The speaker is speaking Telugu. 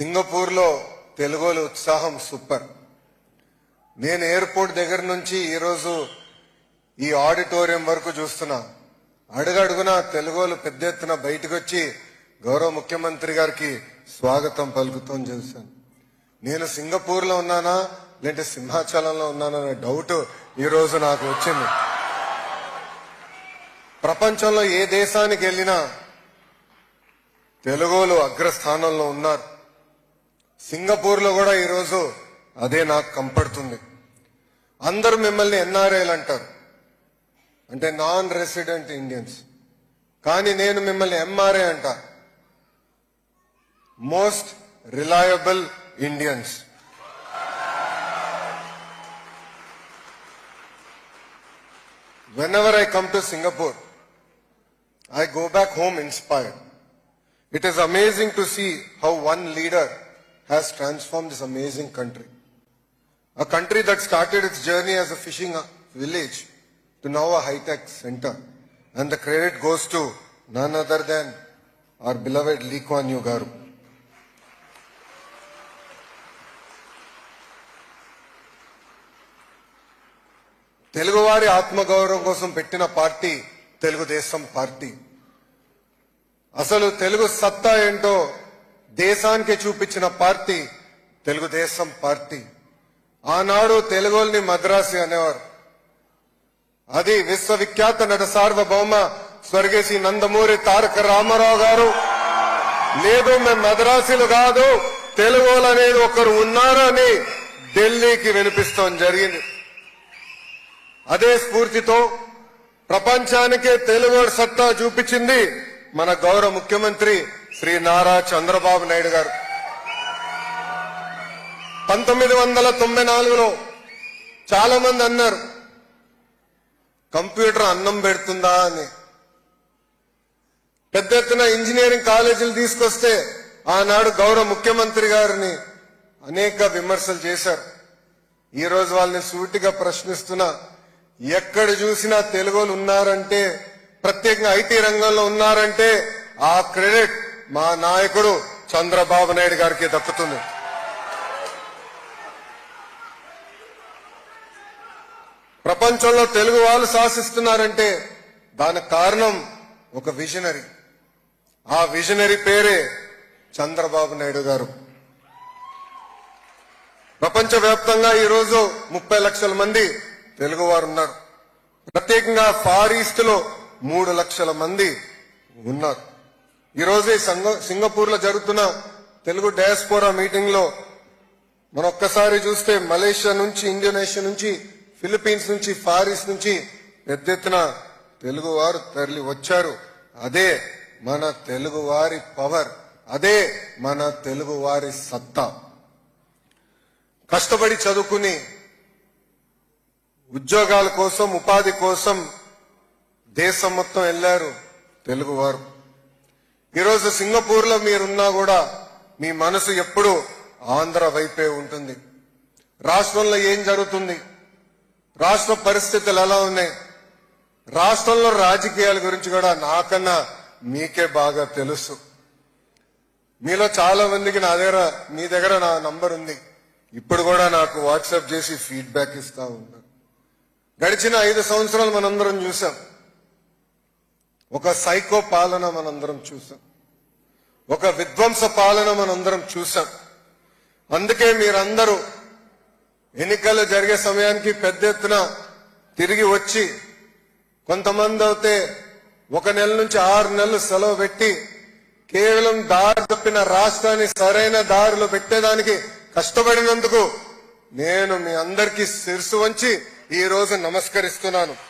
సింగపూర్లో తెలుగుల ఉత్సాహం సూపర్. నేను ఎయిర్పోర్ట్ దగ్గర నుంచి ఈరోజు ఈ ఆడిటోరియం వరకు చూస్తున్నా. అడుగడుగున తెలుగులు పెద్ద ఎత్తున బయటకు వచ్చి గౌరవ ముఖ్యమంత్రి గారికి స్వాగతం పలుకుతాం చూశాను. నేను సింగపూర్లో ఉన్నానా లేదంటే సింహాచలంలో ఉన్నాననే డౌట్ ఈరోజు నాకు వచ్చింది. ప్రపంచంలో ఏ దేశానికి వెళ్ళినా తెలుగులు అగ్రస్థానంలో ఉన్నారు. సింగపూర్లో కూడా ఈరోజు అదే నాకు కంపడుతుంది. అందరూ మిమ్మల్ని ఎన్ఆర్ఐలు అంటారు. అంటే నాన్ రెసిడెంట్ ఇండియన్స్ కానీ నేను మిమ్మల్ని ఎంఆర్ఐ అంట. Most reliable Indians whenever I come to Singapore, I go back home inspired. It is amazing to see how one leader has transformed this amazing country. A country that started its journey as a fishing village to now a high-tech center. And the credit goes to none other than our beloved Lee Kuan Yew garu. తెలుగువారి ఆత్మగౌరవం కోసం పెట్టిన పార్టీ తెలుగుదేశం పార్టీ అసలు తెలుగు సత్తా ఏంటో దేశానికి చూపించిన పార్టీ తెలుగుదేశం పార్టీ. ఆనాడు తెలుగుల్ని మద్రాసి అనేవారు. అది విశ్వవిఖ్యాత నట సార్వభౌమ స్వర్గేసి నందమూరి తారక రామారావు గారు. లేదు మేము మద్రాసులు కాదు తెలుగులు అనేది ఒకరు ఉన్నారని ఢిల్లీకి వినిపిస్తాం జరిగింది. అదే స్ఫూర్తితో ప్రపంచానికే తెలుగు సత్తా చూపించింది మన గౌరవ ముఖ్యమంత్రి శ్రీ నారా చంద్రబాబు నాయుడు గారు. పంతొమ్మిది వందల తొంభై నాలుగులో చాలా మంది అన్నారు కంప్యూటర్ అన్నం పెడుతుందా? అని. పెద్ద ఎత్తున ఇంజనీరింగ్ కాలేజీలు తీసుకొస్తే ఆనాడు గౌరవ ముఖ్యమంత్రి గారిని అనేక విమర్శలు చేశారు. ఈ రోజు వాళ్ళని సూటిగా ప్రశ్నిస్తున్నా ఎక్కడ చూసినా తెలుగులు ఉన్నారంటే ప్రత్యేకంగా ఐటీ రంగంలో ఉన్నారంటే ఆ క్రెడిట్ మా నాయకుడు చంద్రబాబు నాయుడు గారికి దక్కుతుంది. ప్రపంచంలో తెలుగు వాళ్ళు శాసిస్తున్నారంటే దానికి కారణం ఒక విజనరీ. ఆ విజనరీ పేరే చంద్రబాబు నాయుడు గారు. ప్రపంచవ్యాప్తంగా ఈరోజు ముప్పై లక్షల మంది తెలుగు వారు ఉన్నారు. ప్రత్యేకంగా ఫార్ ఈస్ట్లో మూడు లక్షల మంది ఉన్నారు. ఈరోజు సింగపూర్లో జరుగుతున్న తెలుగు డయాస్పోరా మీటింగ్లో మనం ఒక్కసారి చూస్తే మలేషియా నుంచి ఇండోనేషియా నుంచి ఫిలిప్పీన్స్ నుంచి ఫారిస్ నుంచి పెద్ద ఎత్తున తెలుగు వారు తరలి వచ్చారు. అదే మన తెలుగు వారి పవర్ అదే మన తెలుగు వారి సత్తా. కష్టపడి చదువుకుని ఉద్యోగాల కోసం ఉపాధి కోసం దేశం మొత్తం వెళ్ళారు తెలుగువారు ఈరోజు సింగపూర్లో మీరున్నా కూడా మీ మనసు ఎప్పుడు ఆంధ్ర వైపే ఉంటుంది. రాష్ట్రంలో ఏం జరుగుతుంది? రాష్ట్ర పరిస్థితులు ఎలా ఉన్నాయి? రాష్ట్రంలో రాజకీయాల గురించి కూడా నాకన్నా మీకే బాగా తెలుసు. మీలో చాలా మందికి నా దగ్గర మీ దగ్గర నా నంబర్ ఉంది. ఇప్పుడు కూడా నాకు వాట్సాప్ చేసి ఫీడ్బ్యాక్ ఇస్తా ఉన్నారు గడిచిన ఐదు సంవత్సరాలు మనందరం చూసాం. ఒక సైకో పాలన మనందరం చూసాం. ఒక విధ్వంస పాలన మనందరం చూసాం. అందుకే మీరందరూ ఎన్నికలు జరిగే సమయానికి పెద్ద ఎత్తున తిరిగి వచ్చి కొంతమంది అయితే ఒక నెల నుంచి ఆరు నెలలు సెలవు పెట్టి కేవలం దారి తప్పిన రాష్ట్రాన్ని సరైన దారిలో పెట్టేదానికి కష్టపడినందుకు నేను మీ అందరికీ శిరసు వంచి ఈ రోజు నమస్కరిస్తున్నాను.